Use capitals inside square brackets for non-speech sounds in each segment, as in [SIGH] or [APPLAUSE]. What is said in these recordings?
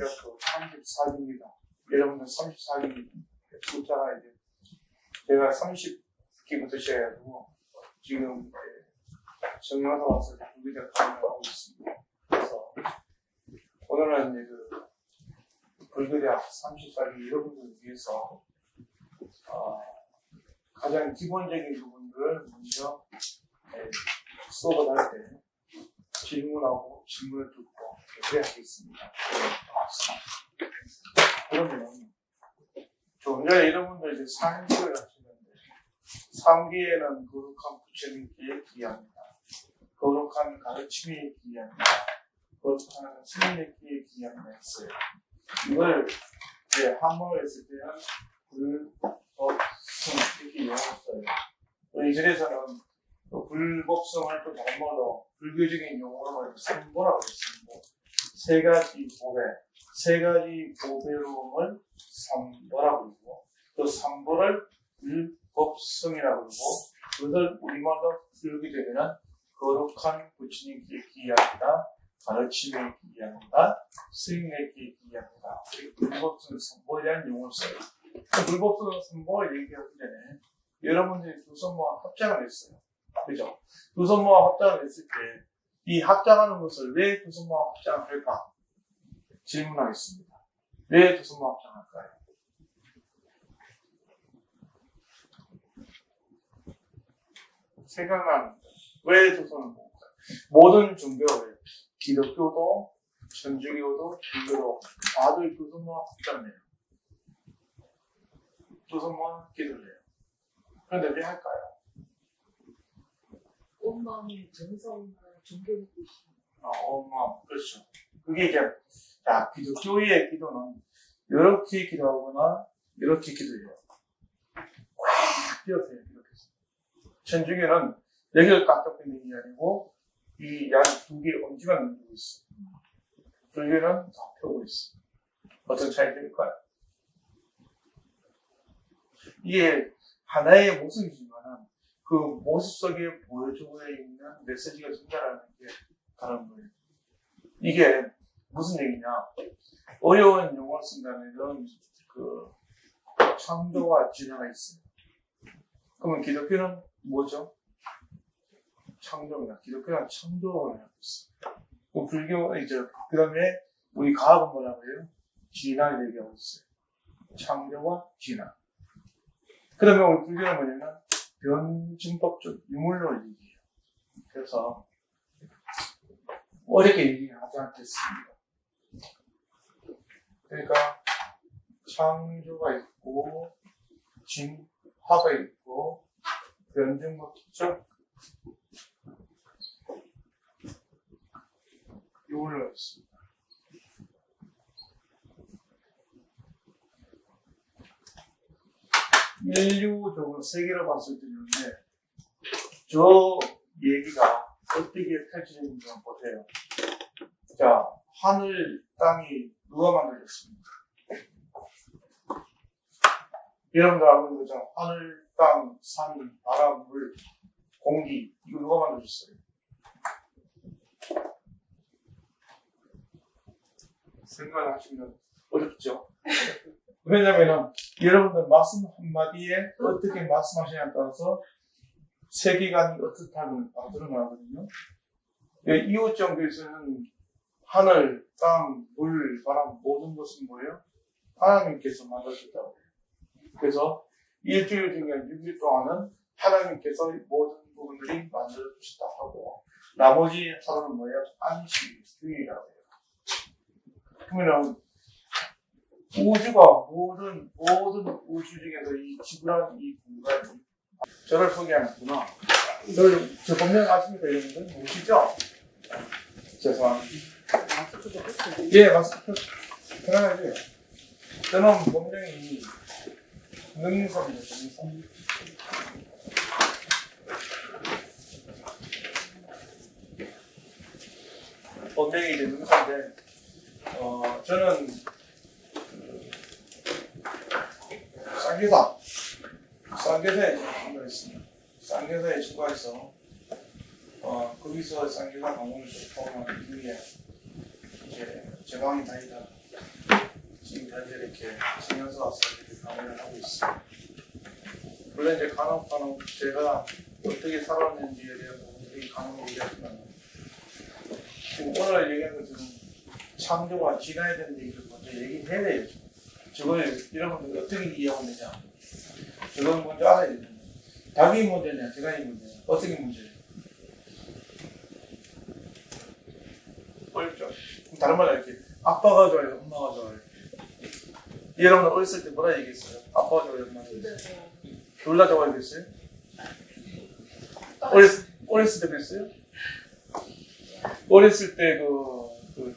대학교 34기입니다. 여러분들 34기 숫자가 이제 제가 30기부터 시작해가지고 지금 정명사 와서 부기자 강의하고 있습니다. 그래서 오늘은 이제 그 불교대학 34기 여러분들을 위해서 어, 가장 기본적인 부분들을 먼저 예, 수업을 할때 질문하고 질문을 듣고 이렇게 하겠습니다. 그러면 조금 전에 여러분들 이제 상기를 하시는데 상기에는 거룩한 부처님께 기합니다. 거룩한 가르침에 기합니다. 거룩한 스님에게 기합니다 했어요. 이걸 이제 한문을 했을 때는 불 법 성 이렇게 영어했어요. 이절에서는 또 불법성을 또 잘못으로 불교적인 용어로 말해서 삼보라고 했습니다. 세 가지 보배, 세 가지 보배로움을 삼보라고 그러고 또 삼보를 불법성이라고 그러고 그것을 우리말로 불교적에는 거룩한 부처님께 기이합니다. 가르침에 기이합니다. 스님에게 기이합니다. 불법성 삼보에 대한 용어를 써요. 그 불법성 삼보를 얘기하기 전에 여러분들이 두 손모아 합장을 했어요. 그죠? 두 손모아 합장을 했을 때 이 합장하는 것을 왜두 손모아 합장을 할까? 질문하겠습니다. 왜두 손모아 합장할까요? 생각나는 손을 모을까요? 모든 종교를 기독교도 천주교도 불교도 손모아 합장해요. 두 손모아 기도를 해요. 그런데 왜 할까요? 온 마음의 정성과 존경의 뜻이 어, 엄마, 그렇죠. 그게 이제, 자, 기독교의 기도는 이렇게 기도하거나 이렇게 기도해요. 꽉 띄어서요, 이렇게. 천주교는 여기를 깍둑 있는 게 아니고 이 양 두개 엄지만 넘기고 있어. 불교는 다 펴고 있어. 어떤 차이일까요? 이게 하나의 모습이지만 그 모습 속에 보여주고 있는 메시지가 전달하는 게 다른 거예요. 이게 무슨 얘기냐? 어려운 용어를 쓴다면 그 창조와 진화가 있어요. 그러면 기독교는 뭐죠? 창조입니다. 기독교는 창조를 하고 있어요. 그 불교 이제 그 다음에 우리 과학은 뭐라고 해요? 진화를 얘기하고 있어요. 창조와 진화. 그러면 우리 불교는 뭐냐면 변증법적 유물론을 얘기해요. 그래서 어렵게 얘기하지 않겠습니다. 그러니까 창조가 있고 진화가 있고 변증법적 유물론이 있습니다. 인류적으로 세계를 봤을 때는데 저 얘기가 어떻게 펼쳐지는지 한번 보세요. 자, 하늘, 땅이 누가 만들었습니까? 여러분들 알고 있는 거죠? 하늘, 땅, 산, 바람, 물, 공기 이거 누가 만들었어요? 생각하시면 어렵죠? [LAUGHS] 왜냐면은 여러분들 말씀 한마디에 어떻게 말씀하시냐에 따라서 세계관이 어떻다는 바로 드러나거든요. 예, 이웃 종교에서는 하늘, 땅, 물, 바람 모든 것은 뭐예요? 하나님께서 만드셨다고 해요. 그래서 일주일 중에 6일 동안은 하나님께서 모든 부분들이 만들어 주셨다 하고 나머지 하루는 뭐예요? 안식, 휴일이라고 해요. 그러면 우주가 모든 모든 우주 중에서 이 지구라는 이 공간이 저를 소개하는구나. 저를 저 본명 아십니까 여러분들 모르시죠? 죄송합니다. 예, 맞습니다. 편안하게. 저는 본명이 능선입니다. 능선. 본명이 이제 능선인데, 어, 저는 그 쌍계사, 쌍계사에 출마를 했습니다. 쌍계사에 출마해서 어, 거기서 쌍계사 강원을 좀 포함한 뒤에 이제 제방이 다니다 현재 이렇게 신경서 와서 이렇게 강의를 하고 있어요. 물론 이제 간혹 간혹 제가 어떻게 살았는지에 대한 부분들이 간혹 얘기하지만 지금 오늘 얘기한 것들은 창조와 지나야 되는 얘기를 먼저 얘기해야 돼요. 저걸 여러분들 어떻게 이해하면 되냐. 저걸 먼저 알아야 되는 거예요. 닭이 문제냐, 제가이 문제냐, 어떻게 문제냐. 어렵죠? 다른 말로 이렇게 아빠가 좋아요, 엄마가 좋아요. 여러분 어렸을 때 뭐라 얘기했어요? 아빠가 좋아요, 엄마가 좋아요. 둘다 좋아했어요? 어렸, 어렸을 때 그랬어요? 어렸을 때 그, 그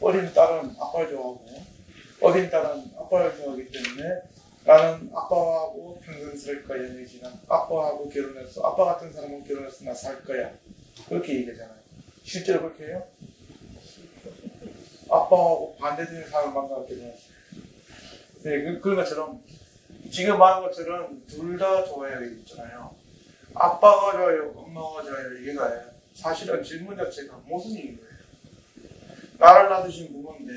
어린 딸은 아빠를 좋아하고 어린 딸은 아빠를 좋아하기 때문에 나는 아빠하고 평생 살 거야 내지는. 아빠하고 결혼해서 아빠 같은 사람하고 결혼해서 나 살 거야. 그렇게 얘기하잖아요. 실제로 그렇게 해요? 아빠하고 반대되는 사람을 만나서 결혼했어요 네, 그, 그런 것처럼 지금 말한 것처럼 둘 다 좋아야 되겠잖아요. 아빠가 좋아요 엄마가 좋아요 이게가 사실은 질문 자체가 모순인 거예요? 나를 낳으신 부모인데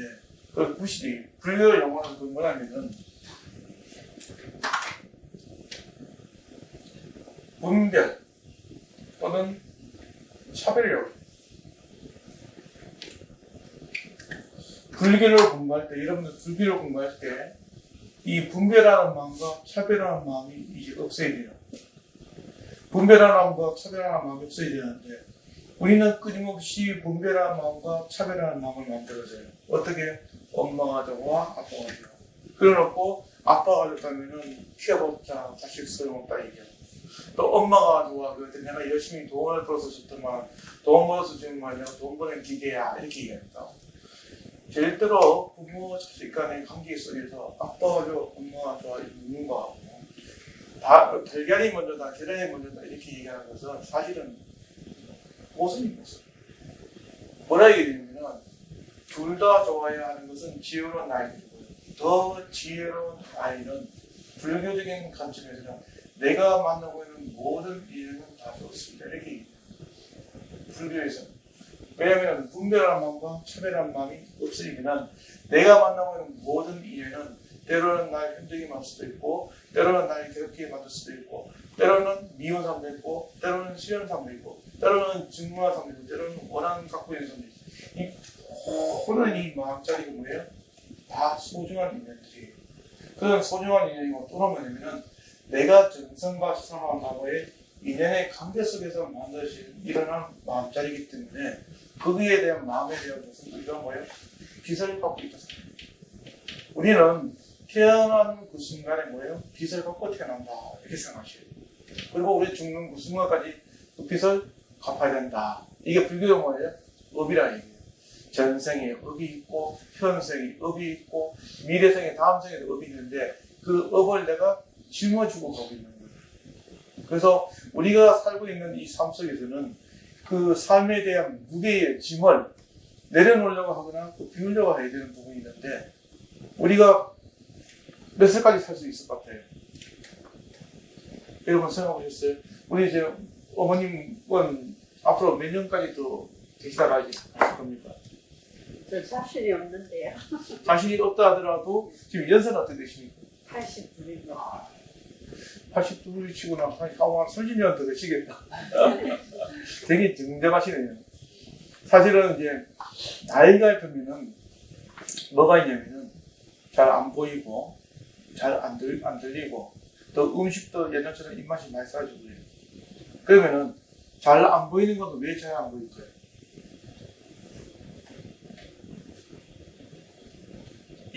그 구실이 불교 용어는 그 뭐냐면은 분별 또는 차별력 불교를 공부할 때 여러분들 불교를 공부할 때 이 분별하는 마음과 차별하는 마음이 이제 없어야 돼요. 분별하는 마음과 차별하는 마음이 없어야 되는데 우리는 끊임없이 분별하는 마음과 차별하는 마음을 만들어줘요. 어떻게? 엄마가 좋아, 아빠가 좋아. 그래놓고 아빠가 좋다면은 키워봤자 자식 소용없다 얘기해요. 또 엄마가 좋아, 그때 내가 열심히 돈을 벌어서 줬더만 돈 벌어서 주는 말이야, 돈 버는 기계야. 이렇게 얘기합니다. 절대로 부모 자식 간의 관계 속에서 아빠가 좋아, 엄마가 좋아 묻는 거하고. 다 달걀이 먼저다, 계란이 먼저다. 이렇게 얘기하는 것은 사실은 모순인 거죠. 뭐라 얘기냐면 둘 다 좋아야 하는 것은 지혜로운 아이들이고요. 더 지혜로운 아이는 불교적인 관점에서는 내가 만나고 있는 모든 인연은 다 좋습니다. 이렇게. 불교에서는. 왜냐하면 분별한 마음과 차별한 마음이 없으면 내가 만나고 있는 모든 인연은 때로는 날 힘들게 만들 수도 있고 때로는 날 괴롭게 만들 수도 있고 때로는 미운 사람도 있고 때로는 싫은 사람도 있고 때로는 증오하는 사람도 있고 때로는 원하는 갖고 있는 사람도 있고 이 모든 이 마음자리가 뭐예요? 다 소중한 인연들이에요. 그런 소중한 인연이고 또 뭐냐면은 내가 정성과 사람하고의 인연의 관계 속에서 만들어진 일어난 마음자리이기 때문에 거기에 대한 마음에 대한 것은 우리가 뭐예요? 빚을 갖고 있다. 우리는 태어난 그 순간에 뭐예요? 빚을 갖고 태어난다. 이렇게 생각하셔요. 그리고 우리 죽는 그 순간까지 그 빚을 갚아야 된다. 이게 불교의 뭐예요? 업이라 얘기예요. 전생에 업이 있고, 현생에 업이 있고, 미래생에 다음 생에도 업이 있는데, 그 업을 내가 짊어지고 가고 있는 거예요. 그래서 우리가 살고 있는 이 삶 속에서는 그 삶에 대한 무게의 짐을 내려놓으려고 하거나 또 비우려고 해야 되는 부분이 있는데, 우리가 몇 살까지 살 수 있을 것 같아요? 여러분 생각해보셨어요? 우리 이제 어머님은 앞으로 몇 년까지 또 계시다가 이제 겁니까? 저 자신이 없는데요. [LAUGHS] 자신이 없다 하더라도 지금 연세는 어떻게 되십니까? 80분이요. 82를 치고 나면 한 30년 더 되시겠다. [LAUGHS] 되게 정정하시네요. 사실은 이제 나이가 들면은 뭐가 있냐면은 잘 안 보이고 잘안안 들리고 또 음식도 예전처럼 입맛이 많이 사라지고요. 그러면은 잘 안 보이는 건왜잘 안 보일 거예요?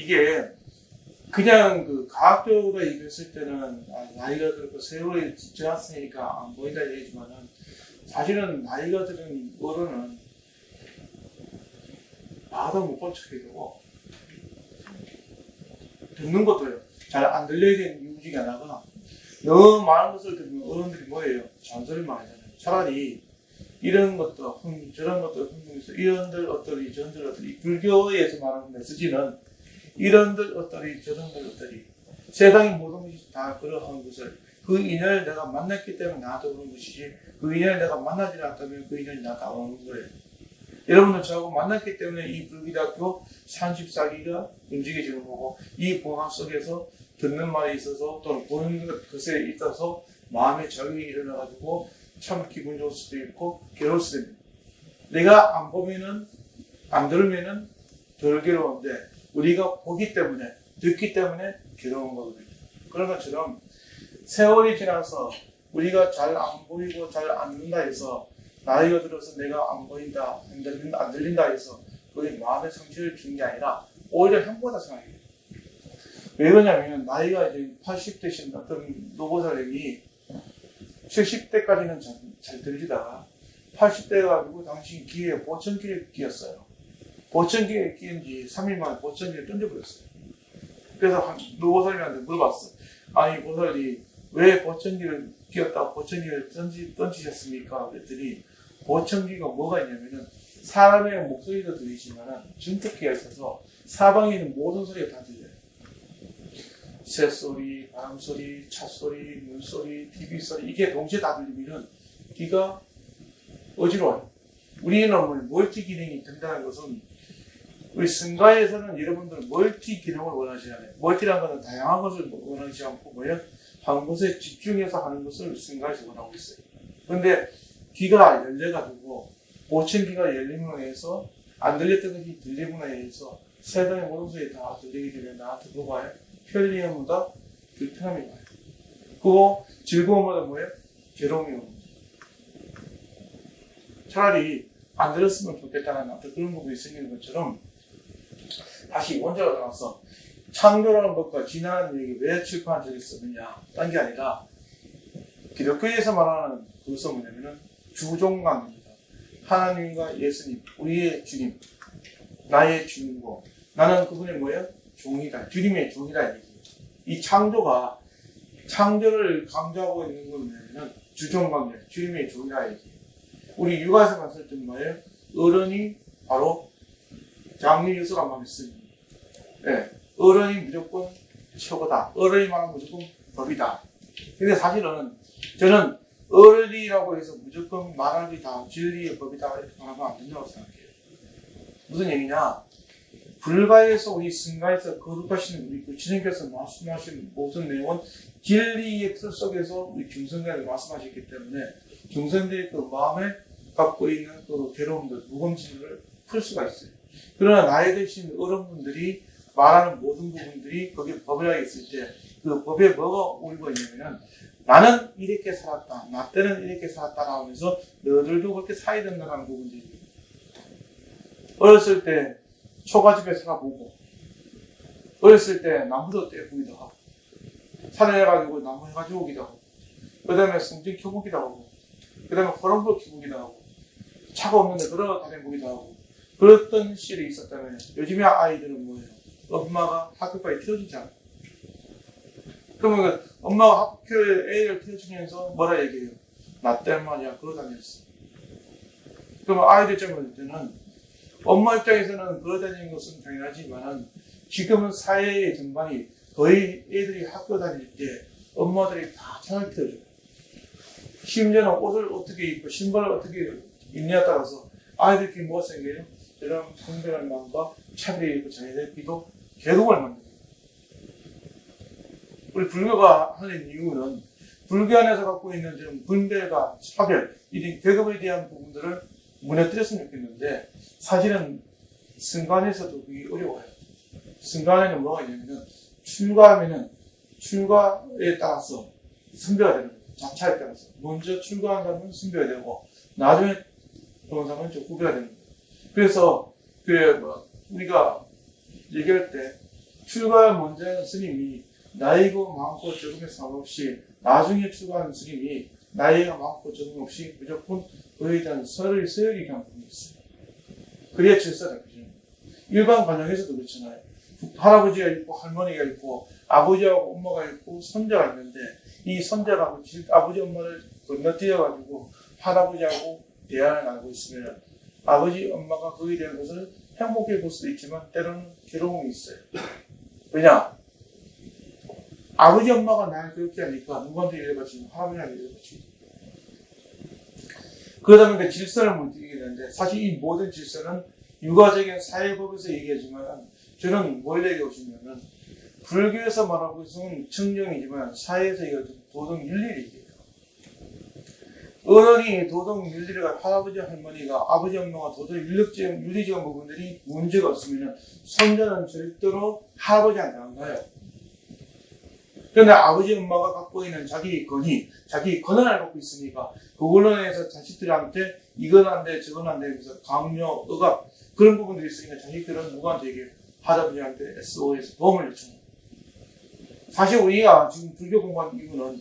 이게 그냥 그 과학적으로 얘기했을 때는 아, 나이가 들고 세월이 지났으니까 안 보인다 얘기지만은 사실은 나이가 들은 어른은 봐도 못본 척이 되고 듣는 것도요 잘 안 들려야 되는 이유 중에 하나가 너무 많은 것을 들으면 어른들이 뭐예요? 잔소리만 하잖아요. 차라리 이런 것도 흥, 저런 것도 흥분해서 이런들 어떠리 저런들 어떠리 불교에서 말하는 메시지는 이런들 어떠리 저런들 어떠리. 세상의 모든 것이 다 그러한 것을 그 인연을 내가 만났기 때문에 나도 그런 것이지 그 인연을 내가 만나지 않았다면 그 인연이 나한테 안 오는 거예요 여러분들 저하고 만났기 때문에 이 불기대학교 34기가 움직여지는 거고 이 봉합 속에서 듣는 말이 있어서 또는 보는 것- 것에 있어서 마음의 적응이 일어나가지고 참 기분 좋을 수도 있고 괴로울 수도 있는. 내가 안 보면은 안 들으면은 덜 괴로운데 우리가 보기 때문에 듣기 때문에 괴로운 거거든요. 그런 것처럼 세월이 지나서 우리가 잘 안 보이고 잘 안 듣는다 해서 나이가 들어서 내가 안 보인다, 안 들린다, 안 들린다 해서 그게 마음의 상처를 주는 게 아니라 오히려 행보다 생각해요. 왜 그러냐면 나이가 이제 80 되신 어떤 노보살님이 70대까지는 잘, 잘 들리다가 80대 가지고 당신 귀에 보청기를 끼었어요. 보청기에 끼은 지 3일 만에 보청기를 던져버렸어요. 그래서 한 노보살님한테 물어봤어. 아니 보살이 왜 보청기를 끼었다 보청기를 던지, 던지셨습니까? 그랬더니 보청기가 뭐가 있냐면은 사람의 목소리도 들리지만은 증폭기가 있어서 사방에 있는 모든 소리가 다 들려요. 새소리, 바람소리, 차소리, 물소리, TV소리 이게 동시에 다 들리면은 귀가 어지러워요. 우리는 오늘 멀티 기능이 된다는 것은 우리 승가에서는 여러분들 멀티 기능을 원하시잖아요. 멀티라는 것은 다양한 것을 원하지 않고 뭐예요? 한 곳에 집중해서 하는 것을 승가에서 원하고 있어요. 그런데 귀가 열려가 지고 보청기가 열림으로 해서 안 들렸던 것이 들림으로 해서 세상의 모든 소리 다 들리게 되면 나한테 뭐가 와요? 편리함보다 불편함이 와요. 그거 즐거움보다 뭐예요? 괴로움이 옵니다. 차라리 안 들었으면 좋겠다는 어떤 그런 부분이 생기는 것처럼 다시 원자로 나와서 창조라는 것과 진화라는 얘기 왜 출판한 적이 있었느냐 딴 게 아니라 기독교에서 말하는 그것은 뭐냐면은 주종관입니다. 하나님과 예수님, 우리의 주님, 나의 주님고 나는 그분의 뭐예요? 종이다. 주님의 종이다. 이 창조가 창조를 강조하고 있는 건 뭐냐면은 주종관계, 주님의 종이다. 우리 육아에서 봤을 때 뭐예요? 어른이 바로 장미 유수가 마음에 쓰니. 예. 어른이 무조건 최고다. 어른이 말하면 무조건 법이다. 근데 사실은 저는 어른이라고 해서 무조건 말하기 다 진리의 법이다 이렇게 말하면 안 된다고 생각해요. 무슨 얘기냐? 불가에서 우리 승가에서 거룩하시는 우리 그 주님께서 말씀하신 모든 내용은 진리의 틀 속에서 우리 중생들을 말씀하셨기 때문에 중생들이 그 마음에 갖고 있는 그 괴로움들, 무거움들을 풀 수가 있어요. 그러나 나이 드신 어른분들이 말하는 모든 부분들이 거기에 법이라고 있을 때 그 법에 뭐가 올고 있냐면은 나는 이렇게 살았다. 나 때는 이렇게 살았다라고 하면서 너들도 그렇게 살아야 된다는 부분들이 어렸을 때 초가집에 살아보고 어렸을 때 나무도 떼보기도 하고 산에 가지고 나무 해가지고 오기도 하고 그 다음에 성진 켜보기도 하고 그 다음에 호랑불 켜보기도 하고 차가 없는데 걸어 다녀보기도 하고 그랬던 시절이 있었다면 요즘의 아이들은 뭐예요? 엄마가 학교까지 태워주잖아. 그러면 그 엄마가 학교에 애를 태워주면서 뭐라 얘기해요? 나 때는 말이야 걸어 다녔어. 그러면 아이들 입장에 볼 때는 엄마 입장에서는 걸어 다니는 것은 당연하지만은 지금은 사회의 전반이 거의 애들이 학교 다닐 때 엄마들이 다 차를 태워줘요. 심지어는 옷을 어떻게 입고 신발을 어떻게 입냐에 따라서 아이들끼리 뭐가 생겨요? 이런 분별한 마음과 차별이 있고 자기들끼리 도 계동을 만듭니다. 우리 불교가 하는 이유는 불교 안에서 갖고 있는 지금 분별과 차별, 이런 계급에 대한 부분들을 무너뜨렸으면 좋겠는데 사실은 승관에서도 그게 어려워요. 승관에는 뭐가 있냐면은 출가하면은 출가에 따라서 선배가 되는 거예요. 자차에 따라서 먼저 출가한 사람은 선배가 되고 나중에 그런 사람은 좀 후배가 되는 거예요. 그래서 그뭐 우리가 얘기할 때 먼저 하는 스님이 나이고 많고 적음에 상관없이 나중에 출가하는 스님이 나이가 많고 적음 없이 무조건 그에 대한 설을 서열이 그냥 보는 있어요. 그래야 질서가 잡히죠. 일반 가정에서도 그렇잖아요. 할아버지가 있고 할머니가 있고 아버지하고 엄마가 있고 손자가 있는데 이 손자가 아버지 엄마를 건너뛰어가지고 할아버지하고 대화를 나누고 있으면 아버지 엄마가 거기에 대한 것을 행복해 볼 수도 있지만 때로는 괴로움이 있어요. 왜냐? 아버지 엄마가 나를 그렇게 하니까 누구한테 이래가지고 할아버지한테 이래가지고 그러다 보니까 질서를 못 이기게 얘기하는데 사실 이 모든 질서는 육아적인 사회법에서 얘기하지만 저는 뭘 싶냐면 불교에서 말하고 있으면 청정이지만 사회에서 얘기하는 도덕 얘기해요. 어른이 도덕 윤리를 할아버지 할머니가 아버지 엄마가 도덕 윤리적 윤리적인 부분들이 문제가 없으면 손자는 절대로 할아버지한테 안 가요. 그런데 아버지 엄마가 갖고 있는 자기 권위, 자기 권한을 갖고 있으니까 그걸로 인해서 자식들한테 이건 안 돼, 저건 안 돼, 그래서 강요, 억압 그런 부분들이 있으니까 자식들은 누구한테 얘기해요? 할아버지한테 SOS 도움을 요청해요. 사실 우리가 지금 불교 공부한 이유는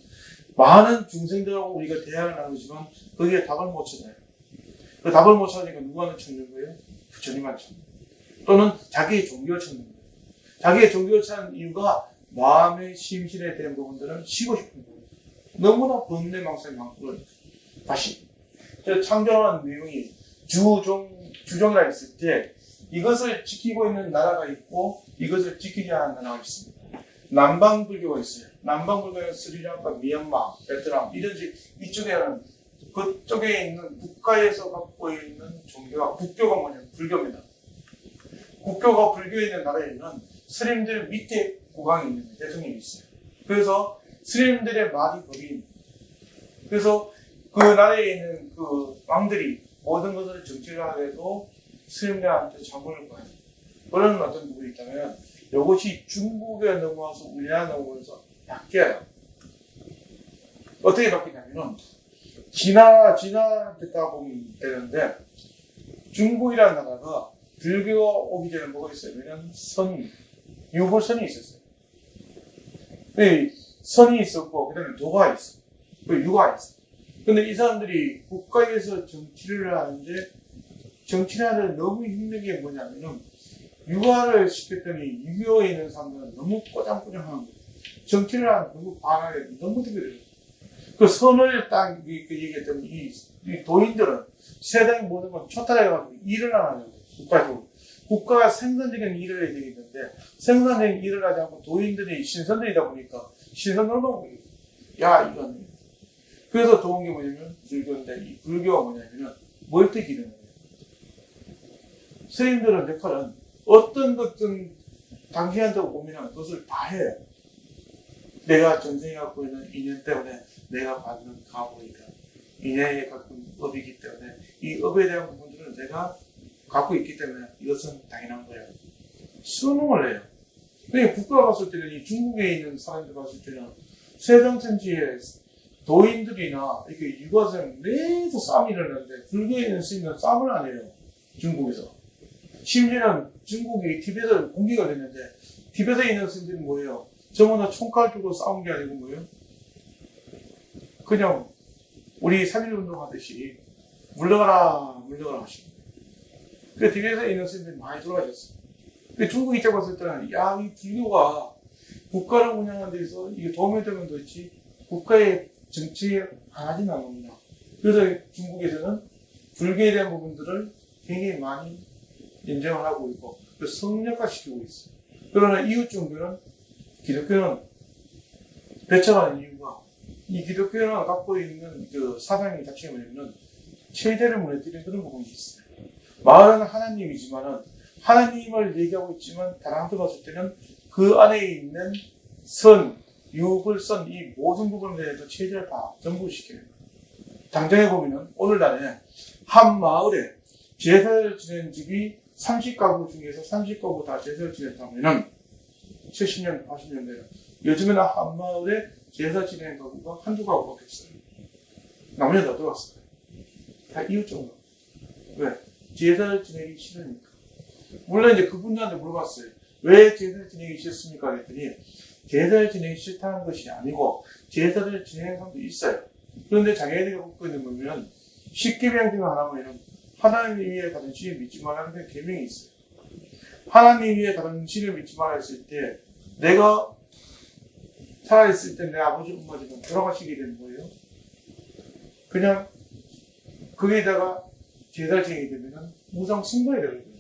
많은 중생들하고 우리가 대화를 나누지만 거기에 답을 못 찾아요. 그 답을 못 찾으니까 누구한테 찾는 거예요? 부처님한테 찾는 거예요. 또는 자기의 종교를 찾는 거예요. 자기의 종교를 찾는 이유가 마음의 심신에 대한 부분들은 쉬고 싶은 거예요. 너무나 번뇌 망상이 많고 그러니까. 다시 저 창조한 내용이 주종 주종이라 했을 때 이것을 지키고 있는 나라가 있고 이것을 지키지 않는 나라가 있습니다. 남방 불교가 있어요. 남방 불교는 스리랑카, 미얀마, 베트남 이런 지 이쪽에는 그쪽에 있는 국가에서 갖고 있는 종교가 국교가 뭐냐면 불교입니다. 국교가 불교에 있는 나라에는 스님들 밑에 국왕이 있는 대통령이 있어요. 그래서 스님들의 말이 법입니다. 그래서 그 나라에 있는 그 왕들이 모든 것을 정치를 하더라도 스님들한테 자문을 구해요. 그런 어떤 부분이 있다면 이것이 중국에 넘어와서 우리나라 넘어와서 바뀌어요. 어떻게 바뀌냐면은 진화 진화됐다 보면 되는데 중국이라는 나라가 불교가 오기 전에 뭐가 있었냐면 선 유불선이 있었어요. 네, 선이 있었고 그다음에 도가 있어, 그 유가 있어. 근데 이 사람들이 국가에서 정치를 하는데 정치를 하는 너무 힘든 게 뭐냐면은 육아를 시켰더니 유교에 있는 사람들은 너무 꼬장꼬장하는 거예요. 정치를 하는 너무 반하게 너무 되게 그 선을 딱 이- 그 얘기했더니 이, 이 도인들은 세상의 모든 걸 초탈해가지고 일을 안 하는 거예요. 국가적으로. 국가가 생산적인 일을 해야 되겠는데 생산적인 일을 하지 않고 도인들이 신선들이다 보니까 신선들만 보니까 야 이건 그래서 좋은 게 뭐냐면 불교인데 이 불교가 뭐냐면은 멀티 기능이에요. 스님들은 역할은 어떤 것든 당신한테 오면 그것을 다 해요. 내가 전생에 갖고 있는 인연 때문에 내가 받는 가보이다. 인연에 있는 업이기 때문에 이 업에 대한 부분들은 내가 갖고 있기 때문에 이것은 당연한 거예요. 수능을 해요. 근데 국가 봤을 때는 이 중국에 있는 사람들 봤을 때는 세정천지에 도인들이나 이렇게 육아생 매서 싸움이 일어나는데 불교에 있는 스님은 싸움을 안 해요. 중국에서. 심지어는 중국이 티벳에 공개가 됐는데 티벳에 있는 스님들이 뭐예요? 다 총칼 들고 싸운 게 아니고 뭐예요? 그냥 우리 3.1 운동 하듯이 물러가라 물러가라 하시는 거예요. 그 티벳에 있는 스님들이 많이 돌아가셨어요. 근데 중국 입장 봤을 때는 야, 이 불교가 국가를 운영하는 데 있어 이게 도움이 되면 그렇지 국가의 정치에 강하진 않는구나. 그래서 중국에서는 불교에 대한 부분들을 굉장히 많이 인정을 하고 있고 그 성역화시키고 있어요. 그러나 이웃 종교는 기독교는 배척하는 이유가 이 기독교는 갖고 있는 그 사상의 자체가 뭐냐면 체제를 무너뜨리는 그런 부분이 있어요. 말은 하나님이지만은 하나님을 얘기하고 있지만 다른 데 봤을 때는 그 안에 있는 선, 육을 선 이 모든 부분에 대해서 체제를 다 전부시키는 거예요. 당장에 보면은 오늘날에 한 마을에 제사를 지내는 집이 30가구 중에서 30가구 다 제사를 지냈다면은 70년, 80년 대는 요즘에는 한 마을에 제사 지내는 가구가 한두 가구밖에 없어요. 나머지는 다 들어왔어요. 다 이웃 정도. 왜? 제사를 지내기 싫으니까. 물론 이제 그분들한테 물어봤어요. 왜 제사를 지내기 싫습니까? 그랬더니 제사를 지내기 싫다는 것이 아니고 제사를 지내는 사람도 있어요. 그런데 자기네들이 갖고 있는 거면 중 하나 뭐냐면 하나님 위에 다른 신을 믿지 말라는 그 계명이 있어요. 하나님 위에 다른 신을 믿지 말라 했을 때 내가 살아있을 때 내 아버지 엄마지만 돌아가시게 되는 거예요. 그냥 거기에다가 지내게 되면은 무상 신고해야 되는 거예요.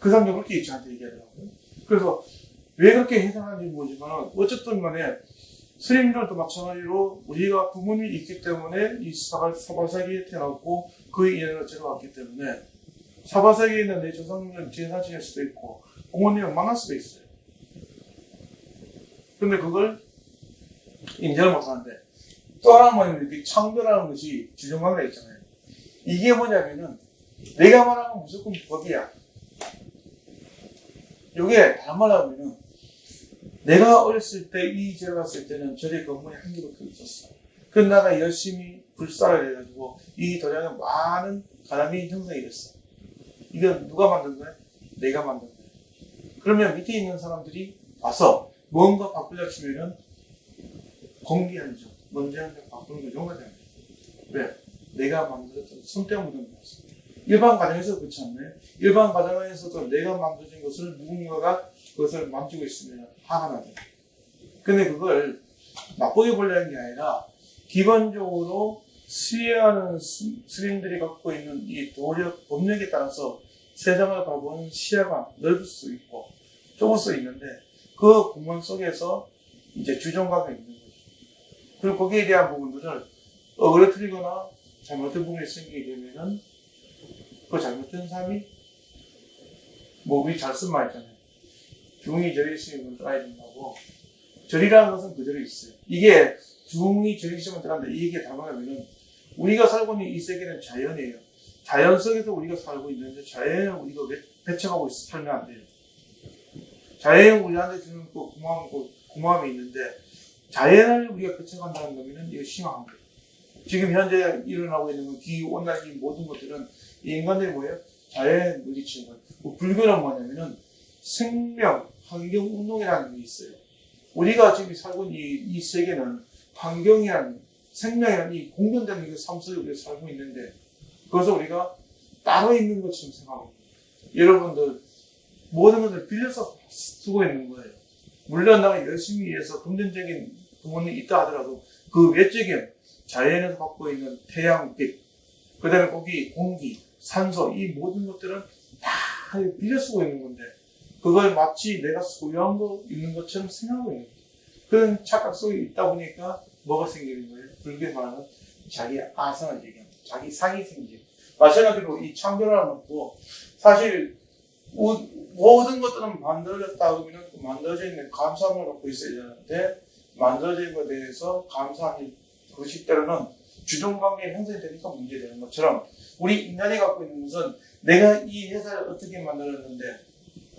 그 사람도 그렇게 저한테 얘기하더라고요. 그래서 왜 그렇게 해석하는지 모르지만 어쨌든 간에 스님들도 마찬가지로 우리가 부모님이 있기 때문에 이 사- 사바세계에 태어났고 그 인연으로 들어왔기 때문에 사바세계에 있는 내 조상님은 제사 지낼 수도 있고 부모님은 망할 수도 있어요. 근데 그걸 인정을 못하는데 또 하나 뭐냐면 이렇게 창조라는 것이 주정관계가 있잖아요. 이게 뭐냐면은 내가 말하면 무조건 법이야. 이게 다른 말로 하면은 내가 어렸을 때이 절에 갔을 때는 절에 건물이 한 개밖에 없었어. 그 나가 열심히 불사를 해가지고 이 도량에 많은 가람이 형성이 됐어. 이건 누가 만든 거야? 내가 만든 거야. 그러면 밑에 있는 사람들이 와서 뭔가 바꾸려 치면은. 먼저 하는 바꾸는 거 용하잖아요. 왜? 내가 만들었던 손때 묻은 거였어. 일반 가정에서 그렇지 않나요? 일반 가정에서도 내가 만들어진 것을 누군가가 그것을 만지고 있으면 화가 나죠. 근데 그걸 나쁘게 보려는 게 아니라 기본적으로 수행하는 스- 스님들이 갖고 있는 이 도력, 법력에 따라서 세상을 바라보는 시야가 넓을 수 있고 좁을 수 있는데 그 공간 속에서 이제 주종각이 있는 거죠. 그리고 거기에 대한 부분들을 어그러뜨리거나 잘못된 부분이 생기게 되면은 그 잘못된 사람이 뭐 우리 잘쓴 말 있잖아요. 중이 있으면 문 따라야 된다고. 절이라는 것은 그대로 있어요. 이게 중이 절이 있으면 들어간다. 이게 다말하면은 우리가 살고 있는 이 세계는 자연이에요. 자연 속에서 우리가 살고 있는데 자연을 우리가 왜 배척하고 살면 안 돼요. 자연이 우리한테 주는 그 고마운 그 고마움이 있는데 자연을 우리가 배척한다는 거면은 이거 심한 거예요. 지금 현재 일어나고 있는 그 기후 온난 이 모든 것들은 이 인간들이 뭐예요? 자연에 물리치는 거예요. 그 불교는 뭐냐면은 생명, 환경 운동이라는 게 있어요. 우리가 지금 살고 있는 이, 이 세계는 환경이라는 생명이라는 이 공존되는 그 삶 속에 우리가 살고 있는데 그것을 우리가 따로 있는 것처럼 생각하고. 여러분들 모든 것을 빌려서 쓰고 있는 거예요. 물론 나가 열심히 해서 금전적인 부분이 있다 하더라도 그 외적인 자연에서 갖고 있는 태양빛, 그 다음에 거기 공기, 산소, 이 모든 것들은 다 빌려 쓰고 있는 건데, 그걸 마치 내가 소유한 거 있는 것처럼 생각하고 있는 거예요. 그런 착각 속에 있다 보니까 뭐가 생기는 거예요? 불교에 말하는 자기 아상을 얘기합니다. 자기 상이 생기죠. 마찬가지로 이 창조라는 것도 사실 우- 모든 것들은 만들어졌다 그러면 그 만들어져 있는 감사함을 갖고 있어야 되는데 만들어진 것에 대해서 감사하는 그것이 때로는 주종관계에 형성이 되니까 문제되는 것처럼 우리 인간이 갖고 있는 것은 내가 이 회사를 어떻게 만들었는데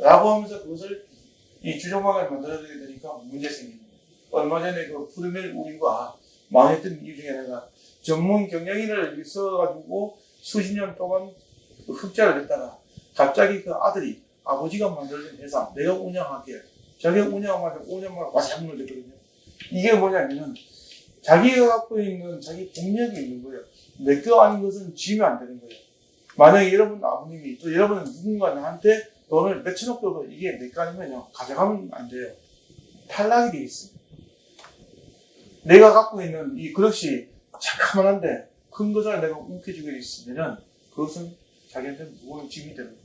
라고 하면서 그것을 이 주종관계를 만들어야 되니까 문제 거예요. 얼마 전에 그 푸르멜 우리가 망했던 이유 중에 하나가 전문 경영인을 써가지고 수십 년 동안 그 흑자를 냈다가 갑자기 그 아들이 아버지가 만들어진 회사 내가 운영할게 자기가 운영하면 5년 만에 와서 문을 됐거든요. 이게 뭐냐면은 자기가 갖고 있는 자기 동력이 있는 거예요. 내거 아닌 것은 지면 안 되는 거예요. 만약에 여러분 아버님이 또 여러분은 누군가 나한테 돈을 몇천억 줘도 이게 내 거 아니면요 가져가면 안 돼요. 탈락이 돼 있어요. 내가 갖고 있는 이 그릇이 큰 것을 내가 움켜쥐고 있으면은 그것은 자기한테 무거운 짐이 되는.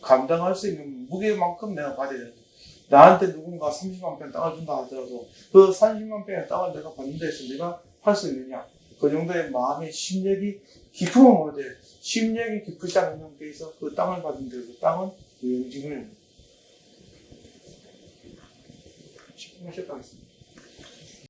감당할 수 있는 무게만큼 내가 받아야 되는. 나한테 누군가 30만 평 땅을 준다 하더라도 그 30만 평의 땅을 내가 받는 데서 내가 할 수 있느냐. 그 정도의 마음의 심력이 깊으면 모르되 심력이 깊지 않은 상태에서 그 땅을 받은 데서 땅은 그 영징을 10분만 쉬었다 하겠습니다.